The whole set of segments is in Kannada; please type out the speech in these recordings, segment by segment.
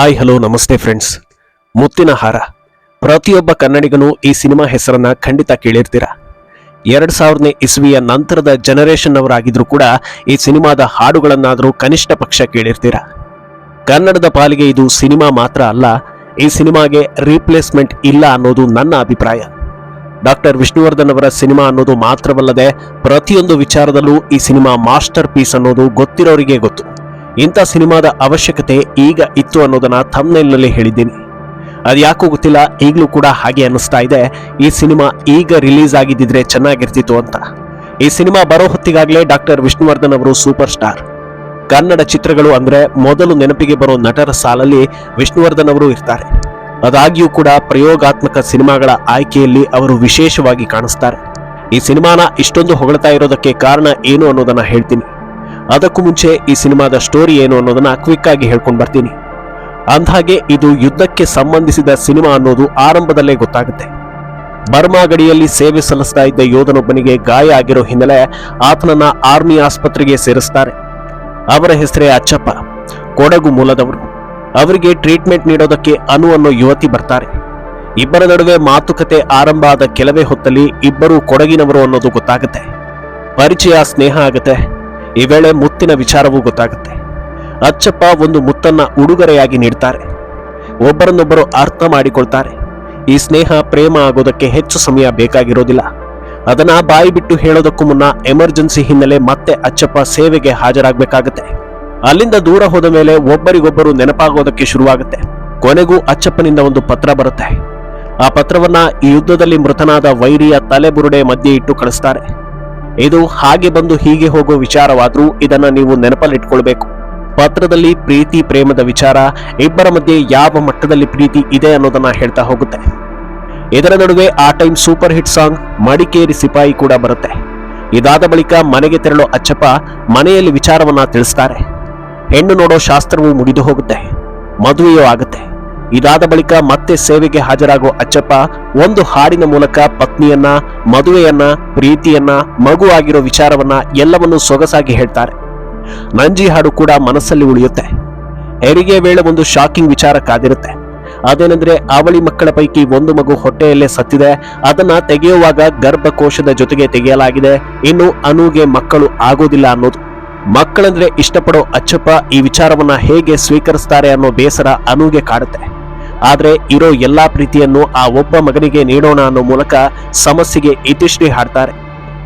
ಹಾಯ್, ಹಲೋ, ನಮಸ್ತೆ ಫ್ರೆಂಡ್ಸ್ ಮುತ್ತಿನ ಹಾರ. ಪ್ರತಿಯೊಬ್ಬ ಕನ್ನಡಿಗನು ಈ ಸಿನಿಮಾ ಹೆಸರನ್ನ ಖಂಡಿತ ಕೇಳಿರ್ತೀರ. ಎರಡ್ ಸಾವಿರನೇ ಇಸ್ವಿಯ ನಂತರದ ಜನರೇಷನ್ ಅವರಾಗಿದ್ರು ಕೂಡ ಈ ಸಿನಿಮಾದ ಹಾಡುಗಳನ್ನಾದರೂ ಕನಿಷ್ಠ ಪಕ್ಷ ಕೇಳಿರ್ತೀರ. ಕನ್ನಡದ ಪಾಲಿಗೆ ಇದು ಸಿನಿಮಾ ಮಾತ್ರ ಅಲ್ಲ, ಈ ಸಿನಿಮಾಗೆ ರೀಪ್ಲೇಸ್ಮೆಂಟ್ ಇಲ್ಲ ಅನ್ನೋದು ನನ್ನ ಅಭಿಪ್ರಾಯ. ಡಾಕ್ಟರ್ ವಿಷ್ಣುವರ್ಧನ್ ಅವರ ಸಿನಿಮಾ ಅನ್ನೋದು ಮಾತ್ರವಲ್ಲದೆ ಪ್ರತಿಯೊಂದು ವಿಚಾರದಲ್ಲೂ ಈ ಸಿನಿಮಾ ಮಾಸ್ಟರ್ ಪೀಸ್ ಅನ್ನೋದು ಗೊತ್ತಿರೋರಿಗೆ ಗೊತ್ತು. ಇಂಥ ಸಿನಿಮಾದ ಅವಶ್ಯಕತೆ ಈಗ ಇತ್ತು ಅನ್ನೋದನ್ನ ಥಂಬ್ನೈಲ್ನಲ್ಲಿ ಹೇಳಿದ್ದೀನಿ. ಅದ್ಯಾಕೋ ಗೊತ್ತಿಲ್ಲ, ಈಗಲೂ ಕೂಡ ಹಾಗೆ ಅನ್ನಿಸ್ತಾ ಇದೆ. ಈ ಸಿನಿಮಾ ಈಗ ರಿಲೀಸ್ ಆಗಿದ್ದಿದ್ರೆ ಚೆನ್ನಾಗಿರ್ತಿತ್ತು ಅಂತ. ಈ ಸಿನಿಮಾ ಬರೋ ಹೊತ್ತಿಗಾಗಲೇ ಡಾಕ್ಟರ್ ವಿಷ್ಣುವರ್ಧನ್ ಅವರು ಸೂಪರ್ ಸ್ಟಾರ್. ಕನ್ನಡ ಚಿತ್ರಗಳು ಅಂದ್ರೆ ಮೊದಲು ನೆನಪಿಗೆ ಬರೋ ನಟರ ಸಾಲಲ್ಲಿ ವಿಷ್ಣುವರ್ಧನ್ ಅವರು ಇರ್ತಾರೆ. ಅದಾಗಿಯೂ ಕೂಡ ಪ್ರಯೋಗಾತ್ಮಕ ಸಿನಿಮಾಗಳ ಆಯ್ಕೆಯಲ್ಲಿ ಅವರು ವಿಶೇಷವಾಗಿ ಕಾಣಿಸ್ತಾರೆ. ಈ ಸಿನಿಮಾನ ಇಷ್ಟೊಂದು ಹೊಗಳ್ತಾ ಇರೋದಕ್ಕೆ ಕಾರಣ ಏನು ಅನ್ನೋದನ್ನ ಹೇಳ್ತೀನಿ. ಅದಕ್ಕೂ ಮುಂಚೆ ಈ ಸಿನಿಮಾದ ಸ್ಟೋರಿ ಏನು ಅನ್ನೋದನ್ನ ಕ್ವಿಕ್ ಆಗಿ ಹೇಳ್ಕೊಂಡು ಬರ್ತೀನಿ. ಅಂದ್ಹಾಗೆ ಇದು ಯುದ್ಧಕ್ಕೆ ಸಂಬಂಧಿಸಿದ ಸಿನಿಮಾ ಅನ್ನೋದು ಆರಂಭದಲ್ಲೇ ಗೊತ್ತಾಗುತ್ತೆ. ಬರ್ಮಾ ಗಡಿಯಲ್ಲಿ ಸೇವೆ ಸಲ್ಲಿಸ್ತಾ ಇದ್ದ ಯೋಧನೊಬ್ಬನಿಗೆ ಗಾಯ ಆಗಿರೋ ಹಿನ್ನೆಲೆ ಆತನನ್ನ ಆರ್ಮಿ ಆಸ್ಪತ್ರೆಗೆ ಸೇರಿಸ್ತಾರೆ. ಅವರ ಹೆಸರೇ ಅಚ್ಚಪ್ಪ, ಕೊಡಗು ಮೂಲದವರು. ಅವರಿಗೆ ಟ್ರೀಟ್ಮೆಂಟ್ ನೀಡೋದಕ್ಕೆ ಅನು ಅನ್ನೋ ಯುವತಿ ಬರ್ತಾರೆ. ಇಬ್ಬರ ನಡುವೆ ಮಾತುಕತೆ ಆರಂಭ ಆದ ಕೆಲವೇ ಹೊತ್ತಲ್ಲಿ ಇಬ್ಬರು ಕೊಡಗಿನವರು ಅನ್ನೋದು ಗೊತ್ತಾಗುತ್ತೆ. ಪರಿಚಯ, ಸ್ನೇಹ ಆಗುತ್ತೆ. ಈ ವೇಳೆ ಮುತ್ತಿನ ವಿಚಾರವೂ ಗೊತ್ತಾಗುತ್ತೆ. ಅಚ್ಚಪ್ಪ ಒಂದು ಮುತ್ತನ್ನ ಉಡುಗೊರೆಯಾಗಿ ನೀಡ್ತಾರೆ. ಒಬ್ಬರನ್ನೊಬ್ಬರು ಅರ್ಥ ಮಾಡಿಕೊಳ್ತಾರೆ. ಈ ಸ್ನೇಹ, ಪ್ರೇಮ ಆಗೋದಕ್ಕೆ ಹೆಚ್ಚು ಸಮಯ ಬೇಕಾಗಿರೋದಿಲ್ಲ. ಅದನ್ನ ಬಾಯಿ ಬಿಟ್ಟು ಹೇಳೋದಕ್ಕೂ ಮುನ್ನ ಎಮರ್ಜೆನ್ಸಿ ಹಿನ್ನೆಲೆ ಮತ್ತೆ ಅಚ್ಚಪ್ಪ ಸೇವೆಗೆ ಹಾಜರಾಗಬೇಕಾಗತ್ತೆ. ಅಲ್ಲಿಂದ ದೂರ ಹೋದ ಮೇಲೆ ಒಬ್ಬರಿಗೊಬ್ಬರು ನೆನಪಾಗೋದಕ್ಕೆ ಶುರುವಾಗುತ್ತೆ. ಕೊನೆಗೂ ಅಚ್ಚಪ್ಪನಿಂದ ಒಂದು ಪತ್ರ ಬರುತ್ತೆ. ಆ ಪತ್ರವನ್ನ ಈ ಯುದ್ಧದಲ್ಲಿ ಮೃತನಾದ ವೈರಿಯ ತಲೆಬುರುಡೆ ಮಧ್ಯೆ ಇಟ್ಟು ಕಳಿಸ್ತಾರೆ. ಇದು ಹಾಗೆ ಬಂದು ಹೀಗೆ ಹೋಗೋ ವಿಚಾರವಾದರೂ ಇದನ್ನ ನೀವು ನೆನಪಲ್ಲಿಟ್ಕೊಳ್ಬೇಕು. ಪತ್ರದಲ್ಲಿ ಪ್ರೀತಿ, ಪ್ರೇಮದ ವಿಚಾರ, ಇಬ್ಬರ ಮಧ್ಯೆ ಯಾವ ಮಟ್ಟದಲ್ಲಿ ಪ್ರೀತಿ ಇದೆ ಅನ್ನೋದನ್ನ ಹೇಳ್ತಾ ಹೋಗುತ್ತೆ. ಇದರ ನಡುವೆ ಆ time super hit song Madikeri ಸಿಪಾಯಿ ಕೂಡ ಬರುತ್ತೆ. ಇದಾದ ಬಳಿಕ ಮನೆಗೆ ತೆರಳೋ ಅಚ್ಚಪ್ಪ ಮನೆಯಲ್ಲಿ ವಿಚಾರವನ್ನ ತಿಳಿಸ್ತಾರೆ. ಹೆಣ್ಣು ನೋಡೋ ಶಾಸ್ತ್ರವು ಮುಗಿದು ಹೋಗುತ್ತೆ. ಮದುವೆಯೂ ಆಗುತ್ತೆ. ಇದಾದ ಬಳಿಕ ಮತ್ತೆ ಸೇವೆಗೆ ಹಾಜರಾಗೋ ಅಚ್ಚಪ್ಪ ಒಂದು ಹಾಡಿನ ಮೂಲಕ ಪತ್ನಿಯನ್ನ, ಮದುವೆಯನ್ನ, ಪ್ರೀತಿಯನ್ನ ಮಗು ಆಗಿರೋ ವಿಚಾರವನ್ನ ಎಲ್ಲವನ್ನೂ ಸೊಗಸಾಗಿ ಹೇಳ್ತಾರೆ. ನಂಜಿ ಹಾಡು ಕೂಡ ಮನಸ್ಸಲ್ಲಿ ಉಳಿಯುತ್ತೆ. ಹೆರಿಗೆ ವೇಳೆ ಒಂದು ಶಾಕಿಂಗ್ ವಿಚಾರ ಕಾದಿರುತ್ತೆ. ಅದೇನೆಂದ್ರೆ ಅವಳಿ ಮಕ್ಕಳ ಪೈಕಿ ಒಂದು ಮಗು ಹೊಟ್ಟೆಯಲ್ಲೇ ಸತ್ತಿದೆ. ಅದನ್ನ ತೆಗೆಯುವಾಗ ಗರ್ಭಕೋಶದ ಜೊತೆಗೆ ತೆಗೆಯಲಾಗಿದೆ. ಇನ್ನು ಅನುಗೆ ಮಕ್ಕಳು ಆಗೋದಿಲ್ಲ ಅನ್ನೋದು. ಮಕ್ಕಳಂದ್ರೆ ಇಷ್ಟಪಡೋ ಅಚ್ಚಪ್ಪ ಈ ವಿಚಾರವನ್ನ ಹೇಗೆ ಸ್ವೀಕರಿಸ್ತಾರೆ ಅನ್ನೋ ಬೇಸರ ಅನುಗೆ ಕಾಡುತ್ತೆ. ಆದ್ರೆ ಇರೋ ಎಲ್ಲಾ ಪ್ರೀತಿಯನ್ನು ಆ ಒಬ್ಬ ಮಗನಿಗೆ ನೀಡೋಣ ಅನ್ನೋ ಮೂಲಕ ಸಮಸ್ಯೆಗೆ ಇತಿಶ್ರೀ ಹಾಡ್ತಾರೆ.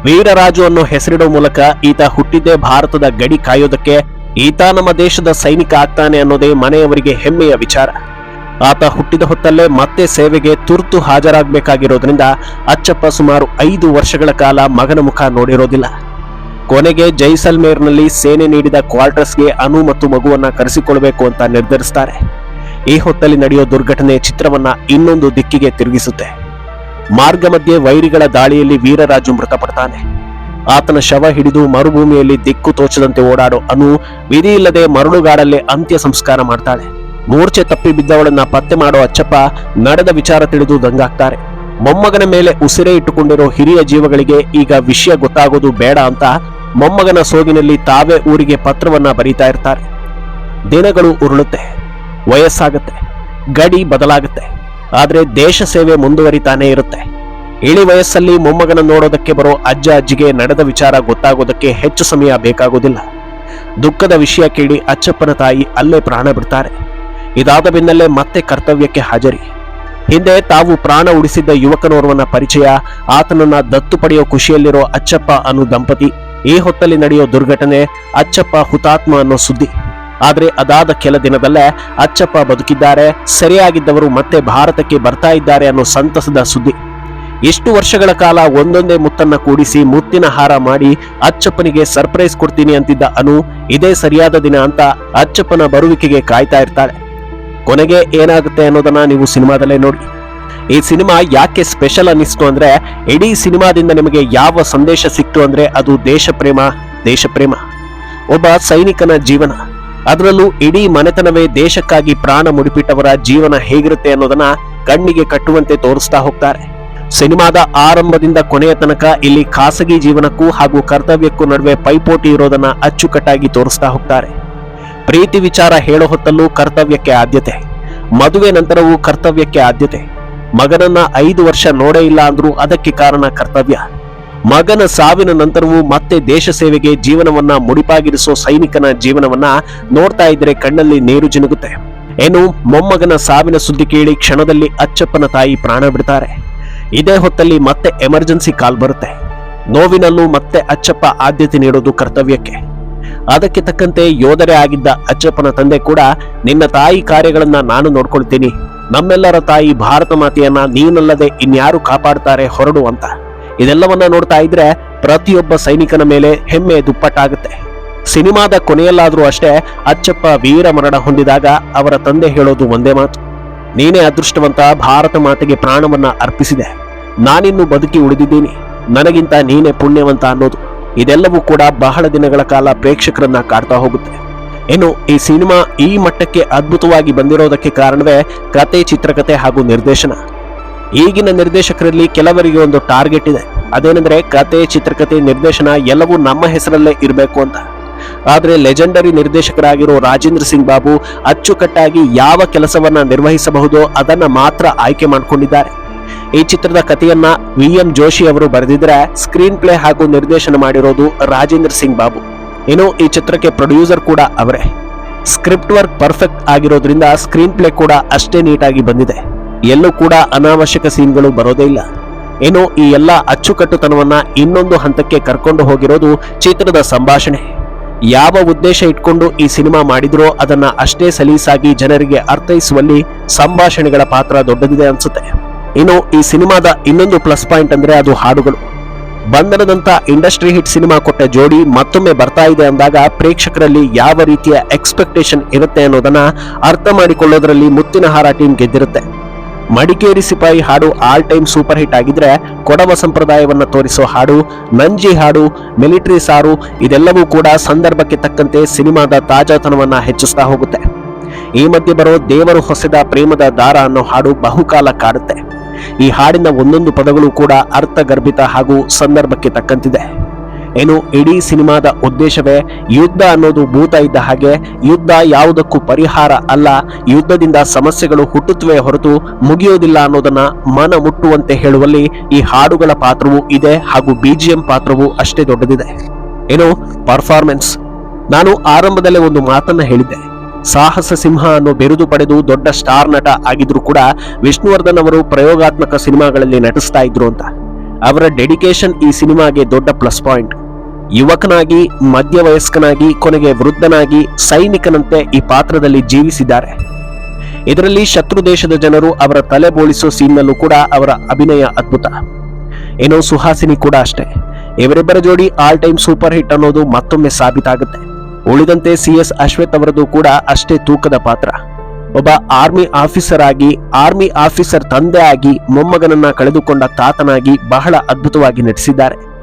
ವೀರರಾಜು ಅನ್ನೋ ಹೆಸರಿಡೋ ಮೂಲಕ ಈತ ಹುಟ್ಟಿದ್ದೇ ಭಾರತದ ಗಡಿ ಕಾಯೋದಕ್ಕೆ ಈತ ನಮ್ಮ ದೇಶದ ಸೈನಿಕ ಆಗ್ತಾನೆ ಅನ್ನೋದೇ ಮನೆಯವರಿಗೆ ಹೆಮ್ಮೆಯ ವಿಚಾರ. ಆತ ಹುಟ್ಟಿದ ಹೊತ್ತಲ್ಲೇ ಮತ್ತೆ ಸೇವೆಗೆ ತುರ್ತು ಹಾಜರಾಗಬೇಕಾಗಿರೋದ್ರಿಂದ ಅಚ್ಚಪ್ಪ ಸುಮಾರು ಐದು ವರ್ಷಗಳ ಕಾಲ ಮಗನ ಮುಖ ನೋಡಿರೋದಿಲ್ಲ. ಕೊನೆಗೆ ಜೈಸಲ್ಮೇರ್ನಲ್ಲಿ ಸೇನೆ ನೀಡಿದ ಕ್ವಾರ್ಟರ್ಸ್ಗೆ ಅನು ಮತ್ತು ಮಗುವನ್ನ ಕರೆಸಿಕೊಳ್ಬೇಕು ಅಂತ ನಿರ್ಧರಿಸ್ತಾರೆ. ಈ ಹೊತ್ತಲ್ಲಿ ನಡೆಯೋ ದುರ್ಘಟನೆ ಚಿತ್ರವನ್ನ ಇನ್ನೊಂದು ದಿಕ್ಕಿಗೆ ತಿರುಗಿಸುತ್ತೆ. ಮಾರ್ಗ ಮಧ್ಯೆ ವೈರಿಗಳ ದಾಳಿಯಲ್ಲಿ ವೀರರಾಜು ಮೃತಪಡ್ತಾನೆ. ಆತನ ಶವ ಹಿಡಿದು ಮರುಭೂಮಿಯಲ್ಲಿ ದಿಕ್ಕು ತೋಚದಂತೆ ಓಡಾಡೋ ಅನು ವಿಧಿ ಇಲ್ಲದೆ ಮರಳುಗಾಡಲ್ಲೇ ಅಂತ್ಯ ಸಂಸ್ಕಾರ ಮಾಡ್ತಾಳೆ. ಮೂರ್ಛೆ ತಪ್ಪಿ ಬಿದ್ದವಳನ್ನ ಪತ್ತೆ ಮಾಡೋ ಅಚ್ಚಪ್ಪ ನಡೆದ ವಿಚಾರ ತಿಳಿದು ದಂಗಾಗ್ತಾರೆ. ಮೊಮ್ಮಗನ ಮೇಲೆ ಉಸಿರೇ ಇಟ್ಟುಕೊಂಡಿರೋ ಹಿರಿಯ ಜೀವಗಳಿಗೆ ಈಗ ವಿಷಯ ಗೊತ್ತಾಗೋದು ಬೇಡ ಅಂತ ಮೊಮ್ಮಗನ ಸೋಗಿನಲ್ಲಿ ತಾವೇ ಊರಿಗೆ ಪತ್ರವನ್ನ ಬರೀತಾ ಇರ್ತಾರೆ. ದಿನಗಳು ಉರುಳುತ್ತೆ. ವಯಸ್ಸಾಗತ್ತೆ, ಗಡಿ ಬದಲಾಗುತ್ತೆ, ಆದರೆ ದೇಶ ಸೇವೆ ಮುಂದುವರಿತಾನೇ ಇರುತ್ತೆ. ಇಳಿ ವಯಸ್ಸಲ್ಲಿ ಮೊಮ್ಮಗನ ನೋಡೋದಕ್ಕೆ ಬರೋ ಅಜ್ಜ ಅಜ್ಜಿಗೆ ನಡೆದ ವಿಚಾರ ಗೊತ್ತಾಗೋದಕ್ಕೆ ಹೆಚ್ಚು ಸಮಯ ಬೇಕಾಗೋದಿಲ್ಲ. ದುಃಖದ ವಿಷಯ ಕೇಳಿ ಅಚ್ಚಪ್ಪನ ತಾಯಿ ಅಲ್ಲೇ ಪ್ರಾಣ ಬಿಡ್ತಾರೆ. ಇದಾದ ಬೆನ್ನಲ್ಲೇ ಮತ್ತೆ ಕರ್ತವ್ಯಕ್ಕೆ ಹಾಜರಿ. ಹಿಂದೆ ತಾವು ಪ್ರಾಣ ಉಳಿಸಿದ್ದ ಯುವಕನೋರ್ವನ ಪರಿಚಯ, ಆತನನ್ನ ದತ್ತು ಪಡೆಯೋ ಖುಷಿಯಲ್ಲಿರೋ ಅಚ್ಚಪ್ಪ ಅನ್ನೋ ದಂಪತಿ, ಈ ಹೊತ್ತಲ್ಲಿ ನಡೆಯೋ ದುರ್ಘಟನೆ ಅಚ್ಚಪ್ಪ ಹುತಾತ್ಮ ಅನ್ನೋ ಸುದ್ದಿ. ಆದ್ರೆ ಅದಾದ ಕೆಲ ದಿನದಲ್ಲೇ ಅಚ್ಚಪ್ಪ ಬದುಕಿದ್ದಾರೆ, ಸರಿಯಾಗಿದ್ದವರು ಮತ್ತೆ ಭಾರತಕ್ಕೆ ಬರ್ತಾ ಇದ್ದಾರೆ ಅನ್ನೋ ಸಂತಸದ ಸುದ್ದಿ. ಎಷ್ಟು ವರ್ಷಗಳ ಕಾಲ ಒಂದೊಂದೇ ಮುತ್ತನ್ನ ಕೂಡಿಸಿ ಮುತ್ತಿನ ಹಾರ ಮಾಡಿ ಅಚ್ಚಪ್ಪನಿಗೆ ಸರ್ಪ್ರೈಸ್ ಕೊಡ್ತೀನಿ ಅಂತಿದ್ದ ಅನು, ಇದೇ ಸರಿಯಾದ ದಿನ ಅಂತ ಅಚ್ಚಪ್ಪನ ಬರುವಿಕೆಗೆ ಕಾಯ್ತಾ ಇರ್ತಾಳೆ. ಕೊನೆಗೆ ಏನಾಗುತ್ತೆ ಅನ್ನೋದನ್ನ ನೀವು ಸಿನಿಮಾದಲ್ಲೇ ನೋಡಿ. ಈ ಸಿನಿಮಾ ಯಾಕೆ ಸ್ಪೆಷಲ್ ಅನ್ನಿಸ್ತು ಅಂದ್ರೆ, ಇಡೀ ಸಿನಿಮಾದಿಂದ ನಿಮಗೆ ಯಾವ ಸಂದೇಶ ಸಿಕ್ತು ಅಂದ್ರೆ ಅದು ದೇಶಪ್ರೇಮ ದೇಶಪ್ರೇಮ. ದೇಶ ಪ್ರೇಮ ಒಬ್ಬ ಸೈನಿಕನ ಜೀವನ. ಅದರಲ್ಲೂ ಇಡೀ ಮನೆತನವೇ ದೇಶಕ್ಕಾಗಿ ಪ್ರಾಣ ಮುಡಿಪಿಟ್ಟವರ ಜೀವನ ಹೇಗಿರುತ್ತೆ ಅನ್ನೋದನ್ನ ಕಣ್ಣಿಗೆ ಕಟ್ಟುವಂತೆ ತೋರಿಸ್ತಾ ಹೋಗ್ತಾರೆ. ಸಿನಿಮಾದ ಆರಂಭದಿಂದ ಕೊನೆಯ ತನಕ ಇಲ್ಲಿ ಖಾಸಗಿ ಜೀವನಕ್ಕೂ ಹಾಗೂ ಕರ್ತವ್ಯಕ್ಕೂ ನಡುವೆ ಪೈಪೋಟಿ ಇರೋದನ್ನ ಅಚ್ಚುಕಟ್ಟಾಗಿ ತೋರಿಸ್ತಾ ಹೋಗ್ತಾರೆ. ಪ್ರೀತಿ ವಿಚಾರ ಹೇಳೋ ಹೊತ್ತಲ್ಲೂ ಕರ್ತವ್ಯಕ್ಕೆ ಆದ್ಯತೆ. ಮದುವೆ ನಂತರವೂ ಕರ್ತವ್ಯಕ್ಕೆ ಆದ್ಯತೆ. ಮಗನನ್ನ ಐದು ವರ್ಷ ನೋಡೇ ಇಲ್ಲ ಅಂದ್ರೂ ಅದಕ್ಕೆ ಕಾರಣ ಕರ್ತವ್ಯ. ಮಗನ ಸಾವಿನ ನಂತರವೂ ಮತ್ತೆ ದೇಶ ಸೇವೆಗೆ ಜೀವನವನ್ನ ಮುಡಿಪಾಗಿರಿಸೋ ಸೈನಿಕನ ಜೀವನವನ್ನ ನೋಡ್ತಾ ಇದ್ರೆ ಕಣ್ಣಲ್ಲಿ ನೀರು ಜಿನುಗುತ್ತೆ. ಏನು, ಮೊಮ್ಮಗನ ಸಾವಿನ ಸುದ್ದಿ ಕೇಳಿ ಕ್ಷಣದಲ್ಲಿ ಅಚ್ಚಪ್ಪನ ತಾಯಿ ಪ್ರಾಣ ಬಿಡ್ತಾರೆ. ಇದೇ ಹೊತ್ತಲ್ಲಿ ಮತ್ತೆ ಎಮರ್ಜೆನ್ಸಿ ಕಾಲ್ ಬರುತ್ತೆ. ನೋವಿನಲ್ಲೂ ಮತ್ತೆ ಅಚ್ಚಪ್ಪ ಆದ್ಯತೆ ನೀಡೋದು ಕರ್ತವ್ಯಕ್ಕೆ. ಅದಕ್ಕೆ ತಕ್ಕಂತೆ ಯೋಧರೇ ಆಗಿದ್ದ ಅಚ್ಚಪ್ಪನ ತಂದೆ ಕೂಡ ನಿನ್ನ ತಾಯಿ ಕಾರ್ಯಗಳನ್ನ ನಾನು ನೋಡ್ಕೊಳ್ತೀನಿ. ನಮ್ಮೆಲ್ಲರ ತಾಯಿ ಭಾರತ ಮಾತೆಯನ್ನ ನೀನಲ್ಲದೆ ಇನ್ಯಾರು ಕಾಪಾಡ್ತಾರೆ ಹೊರಡು ಅಂತ. ಇದೆಲ್ಲವನ್ನ ನೋಡ್ತಾ ಇದ್ರೆ ಪ್ರತಿಯೊಬ್ಬ ಸೈನಿಕನ ಮೇಲೆ ಹೆಮ್ಮೆ ದುಪ್ಪಟ್ಟಾಗುತ್ತೆ. ಸಿನಿಮಾದ ಕೊನೆಯಲ್ಲಾದ್ರೂ ಅಷ್ಟೇ ಅಚ್ಚಪ್ಪ ವೀರ ಮರಣ ಹೊಂದಿದಾಗ ಅವರ ತಂದೆ ಹೇಳೋದು ಒಂದೇ ಮಾತು. ನೀನೇ ಅದೃಷ್ಟವಂತ ಭಾರತ ಮಾತೆಗೆ ಪ್ರಾಣವನ್ನ ಅರ್ಪಿಸಿದೆ. ನಾನಿನ್ನು ಬದುಕಿ ಉಳಿದಿದ್ದೀನಿ. ನನಗಿಂತ ನೀನೇ ಪುಣ್ಯವಂತ ಅನ್ನೋದು. ಇದೆಲ್ಲವೂ ಕೂಡ ಬಹಳ ದಿನಗಳ ಕಾಲ ಪ್ರೇಕ್ಷಕರನ್ನ ಕಾಡ್ತಾ ಹೋಗುತ್ತೆ. ಇನ್ನು ಈ ಸಿನಿಮಾ ಈ ಮಟ್ಟಕ್ಕೆ ಅದ್ಭುತವಾಗಿ ಬಂದಿರೋದಕ್ಕೆ ಕಾರಣವೇ ಕತೆ, ಚಿತ್ರಕತೆ ಹಾಗೂ ನಿರ್ದೇಶನ. ಈಗಿನ ನಿರ್ದೇಶಕರಲ್ಲಿ ಕೆಲವರಿಗೆ ಒಂದು ಟಾರ್ಗೆಟ್ ಇದೆ. ಅದೇನೆಂದ್ರೆ ಕತೆ ಚಿತ್ರಕಥೆ ನಿರ್ದೇಶನ ಎಲ್ಲವೂ ನಮ್ಮ ಹೆಸರಲ್ಲೇ ಇರಬೇಕು ಅಂತ. ಆದ್ರೆ ಲೆಜೆಂಡರಿ ನಿರ್ದೇಶಕರಾಗಿರೋ ರಾಜೇಂದ್ರ ಸಿಂಗ್ ಬಾಬು ಅಚ್ಚುಕಟ್ಟಾಗಿ ಯಾವ ಕೆಲಸವನ್ನ ನಿರ್ವಹಿಸಬಹುದೋ ಅದನ್ನ ಮಾತ್ರ ಆಯ್ಕೆ ಮಾಡಿಕೊಂಡಿದ್ದಾರೆ. ಈ ಚಿತ್ರದ ಕಥೆಯನ್ನ ವಿ ಎಂ ಜೋಶಿ ಅವರು ಬರೆದಿದ್ರೆ ಸ್ಕ್ರೀನ್ ಪ್ಲೇ ಹಾಗೂ ನಿರ್ದೇಶನ ಮಾಡಿರೋದು ರಾಜೇಂದ್ರ ಸಿಂಗ್ ಬಾಬು. ಇನ್ನು ಈ ಚಿತ್ರಕ್ಕೆ ಪ್ರೊಡ್ಯೂಸರ್ ಕೂಡ ಅವರೇ. ಸ್ಕ್ರಿಪ್ಟ್ ವರ್ಕ್ ಪರ್ಫೆಕ್ಟ್ ಆಗಿರೋದ್ರಿಂದ ಸ್ಕ್ರೀನ್ ಪ್ಲೇ ಕೂಡ ಅಷ್ಟೇ ನೀಟಾಗಿ ಬಂದಿದೆ. ಎಲ್ಲೂ ಕೂಡ ಅನಾವಶ್ಯಕ ಸೀನ್ಗಳು ಬರೋದೇ ಇಲ್ಲ. ಏನೋ ಈ ಎಲ್ಲ ಅಚ್ಚುಕಟ್ಟುತನವನ್ನ ಇನ್ನೊಂದು ಹಂತಕ್ಕೆ ಕರ್ಕೊಂಡು ಹೋಗಿರೋದು ಚಿತ್ರದ ಸಂಭಾಷಣೆ. ಯಾವ ಉದ್ದೇಶ ಇಟ್ಕೊಂಡು ಈ ಸಿನಿಮಾ ಮಾಡಿದ್ರೋ ಅದನ್ನ ಅಷ್ಟೇ ಸಲೀಸಾಗಿ ಜನರಿಗೆ ಅರ್ಥೈಸುವಲ್ಲಿ ಸಂಭಾಷಣೆಗಳ ಪಾತ್ರ ದೊಡ್ಡದಿದೆ ಅನ್ಸುತ್ತೆ. ಇನ್ನು ಈ ಸಿನಿಮಾದ ಇನ್ನೊಂದು ಪ್ಲಸ್ ಪಾಯಿಂಟ್ ಅಂದ್ರೆ ಅದು ಹಾಡುಗಳು. ಬಂಧನದಂತ ಇಂಡಸ್ಟ್ರಿ ಹಿಟ್ ಸಿನಿಮಾ ಕೊಟ್ಟ ಜೋಡಿ ಮತ್ತೊಮ್ಮೆ ಬರ್ತಾ ಇದೆ ಅಂದಾಗ ಪ್ರೇಕ್ಷಕರಲ್ಲಿ ಯಾವ ರೀತಿಯ ಎಕ್ಸ್ಪೆಕ್ಟೇಷನ್ ಇರುತ್ತೆ ಅನ್ನೋದನ್ನ ಅರ್ಥ ಮಾಡಿಕೊಳ್ಳೋದ್ರಲ್ಲಿ ಮುತ್ತಿನ ಹಾರ ಟೀಮ್ ಗೆದ್ದಿರುತ್ತೆ. ಮಡಿಕೇರಿ ಸಿಪಾಯಿ ಹಾಡು ಆಲ್ ಟೈಮ್ ಸೂಪರ್ ಹಿಟ್ ಆಗಿದ್ರೆ ಕೊಡವ ಸಂಪ್ರದಾಯವನ್ನು ತೋರಿಸೋ ಹಾಡು, ನಂಜಿ ಹಾಡು ಮಿಲಿಟರಿ ಸಾರು, ಇದೆಲ್ಲವೂ ಕೂಡ ಸಂದರ್ಭಕ್ಕೆ ತಕ್ಕಂತೆ ಸಿನಿಮಾದ ತಾಜಾತನವನ್ನ ಹೆಚ್ಚಿಸ್ತಾ ಹೋಗುತ್ತೆ. ಈ ಮಧ್ಯೆ ಬರೋ ದೇವರು ಹೊಸದ ಪ್ರೇಮದ ದಾರ ಅನ್ನೋ ಹಾಡು ಬಹುಕಾಲ ಕಾಡುತ್ತೆ. ಈ ಹಾಡಿನ ಒಂದೊಂದು ಪದಗಳು ಕೂಡ ಅರ್ಥಗರ್ಭಿತ ಹಾಗೂ ಸಂದರ್ಭಕ್ಕೆ ತಕ್ಕಂತಿದೆ. ಏನು ಇಡೀ ಸಿನಿಮಾದ ಉದ್ದೇಶವೇ ಯುದ್ಧ ಅನ್ನೋದು ಭೂತ ಇದ್ದ ಹಾಗೆ ಯುದ್ಧ ಯಾವುದಕ್ಕೂ ಪರಿಹಾರ ಅಲ್ಲ. ಯುದ್ಧದಿಂದ ಸಮಸ್ಯೆಗಳು ಹುಟ್ಟುತ್ತವೆ ಹೊರತು ಮುಗಿಯೋದಿಲ್ಲ ಅನ್ನೋದನ್ನ ಮನ ಮುಟ್ಟುವಂತೆ ಹೇಳುವಲ್ಲಿ ಈ ಹಾಡುಗಳ ಪಾತ್ರವೂ ಇದೆ ಹಾಗೂ ಬಿಜಿಎಂ ಪಾತ್ರವೂ ಅಷ್ಟೇ ದೊಡ್ಡದಿದೆ. ಏನು ಪರ್ಫಾರ್ಮೆನ್ಸ್ ನಾನು ಆರಂಭದಲ್ಲೇ ಒಂದು ಮಾತನ್ನ ಹೇಳಿದ್ದೆ. ಸಾಹಸ ಸಿಂಹ ಅನ್ನೋ ಬಿರುದು ಪಡೆದು ದೊಡ್ಡ ಸ್ಟಾರ್ ನಟ ಆಗಿದ್ರು ಕೂಡ ವಿಷ್ಣುವರ್ಧನ್ ಅವರು ಪ್ರಯೋಗಾತ್ಮಕ ಸಿನಿಮಾಗಳಲ್ಲಿ ನಟಿಸ್ತಾ ಇದ್ರು ಅಂತ. ಅವರ ಡೆಡಿಕೇಶನ್ ಈ ಸಿನಿಮಾಗೆ ದೊಡ್ಡ ಪ್ಲಸ್ ಪಾಯಿಂಟ್ ಯುವಕನಾಗಿ, ಮಧ್ಯವಯಸ್ಕನಾಗಿ, ಕೊನೆಗೆ ವೃದ್ಧನಾಗಿ, ಸೈನಿಕನಂತೆ ಈ ಪಾತ್ರದಲ್ಲಿ ಜೀವಿಸಿದ್ದಾರೆ. ಇದರಲ್ಲಿ ಶತ್ರು ದೇಶದ ಜನರು ಅವರ ತಲೆ ಬೋಳಿಸೋ ಸೀನ್ನಲ್ಲೂ ಕೂಡ ಅವರ ಅಭಿನಯ ಅದ್ಭುತ. ಏನೋ ಸುಹಾಸಿನಿ ಕೂಡ ಅಷ್ಟೇ. ಇವರಿಬ್ಬರ ಜೋಡಿ ಆಲ್ ಟೈಮ್ ಸೂಪರ್ ಹಿಟ್ ಅನ್ನೋದು ಮತ್ತೊಮ್ಮೆ ಸಾಬೀತಾಗುತ್ತೆ. ಉಳಿದಂತೆ ಸಿ ಎಸ್ ಅಶ್ವಥ್ ಅವರದು ಕೂಡ ಅಷ್ಟೇ ತೂಕದ ಪಾತ್ರ. ಒಬ್ಬ ಆರ್ಮಿ ಆಫೀಸರ್ ಆಗಿ ಆರ್ಮಿ ಆಫೀಸರ್ ತಂದೆ ಆಗಿ, ಮೊಮ್ಮಗನನ್ನ ಕಳೆದುಕೊಂಡ ತಾತನಾಗಿ ಬಹಳ ಅದ್ಭುತವಾಗಿ ನಟಿಸಿದ್ದಾರೆ.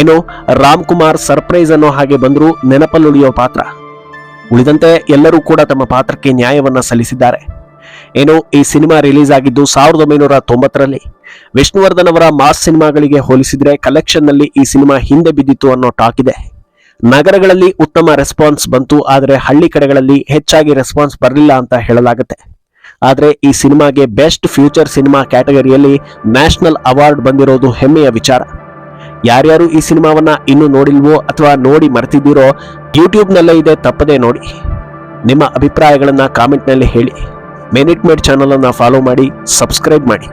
ಏನು, ರಾಮ್ ಕುಮಾರ್ ಸರ್ಪ್ರೈಸ್ ಅನ್ನೋ ಹಾಗೆ ಬಂದರೂ ನೆನಪಲ್ಲುಳಿಯೋ ಪಾತ್ರ. ಉಳಿದಂತೆ ಎಲ್ಲರೂ ಕೂಡ ತಮ್ಮ ಪಾತ್ರಕ್ಕೆ ನ್ಯಾಯವನ್ನ ಸಲ್ಲಿಸಿದ್ದಾರೆ. ಏನು, ಈ ಸಿನಿಮಾ ರಿಲೀಸ್ ಆಗಿದ್ದು ಸಾವಿರದ ಒಂಬೈನೂರ ತೊಂಬತ್ತರಲ್ಲಿ. ವಿಷ್ಣುವರ್ಧನ್ ಅವರ ಮಾಸ್ ಸಿನಿಮಾಗಳಿಗೆ ಹೋಲಿಸಿದರೆ ಕಲೆಕ್ಷನ್ನಲ್ಲಿ ಈ ಸಿನಿಮಾ ಹಿಂದೆ ಬಿದ್ದಿತ್ತು ಅನ್ನೋ ಟಾಕ್ ಇದೆ. ನಗರಗಳಲ್ಲಿ ಉತ್ತಮ ರೆಸ್ಪಾನ್ಸ್ ಬಂತು, ಆದರೆ ಹಳ್ಳಿ ಕಡೆಗಳಲ್ಲಿ ಹೆಚ್ಚಾಗಿ ರೆಸ್ಪಾನ್ಸ್ ಬರಲಿಲ್ಲ ಅಂತ ಹೇಳಲಾಗುತ್ತೆ. ಆದರೆ ಈ ಸಿನಿಮಾಗೆ ಬೆಸ್ಟ್ ಫ್ಯೂಚರ್ ಸಿನಿಮಾ ಕ್ಯಾಟಗರಿಯಲ್ಲಿ ನ್ಯಾಷನಲ್ ಅವಾರ್ಡ್ ಬಂದಿರೋದು ಹೆಮ್ಮೆಯ ವಿಚಾರ. ಯಾರ್ಯಾರು ಈ ಸಿನಿಮಾವನ್ನ ಇನ್ನೂ ನೋಡಿಲ್ವೋ ಅಥವಾ ನೋಡಿ ಮರೆತಿದ್ದೀರೋ ಯೂಟ್ಯೂಬ್ನಲ್ಲೇ ಇದೆ, ತಪ್ಪದೇ ನೋಡಿ. ನಿಮ್ಮ ಅಭಿಪ್ರಾಯಗಳನ್ನು ಕಾಮೆಂಟ್ನಲ್ಲಿ ಹೇಳಿ. ಮೆನಿಟ್ ಮೇಡ್ ಚಾನಲನ್ನು ಫಾಲೋ ಮಾಡಿ ಸಬ್ಸ್ಕ್ರೈಬ್ ಮಾಡಿ.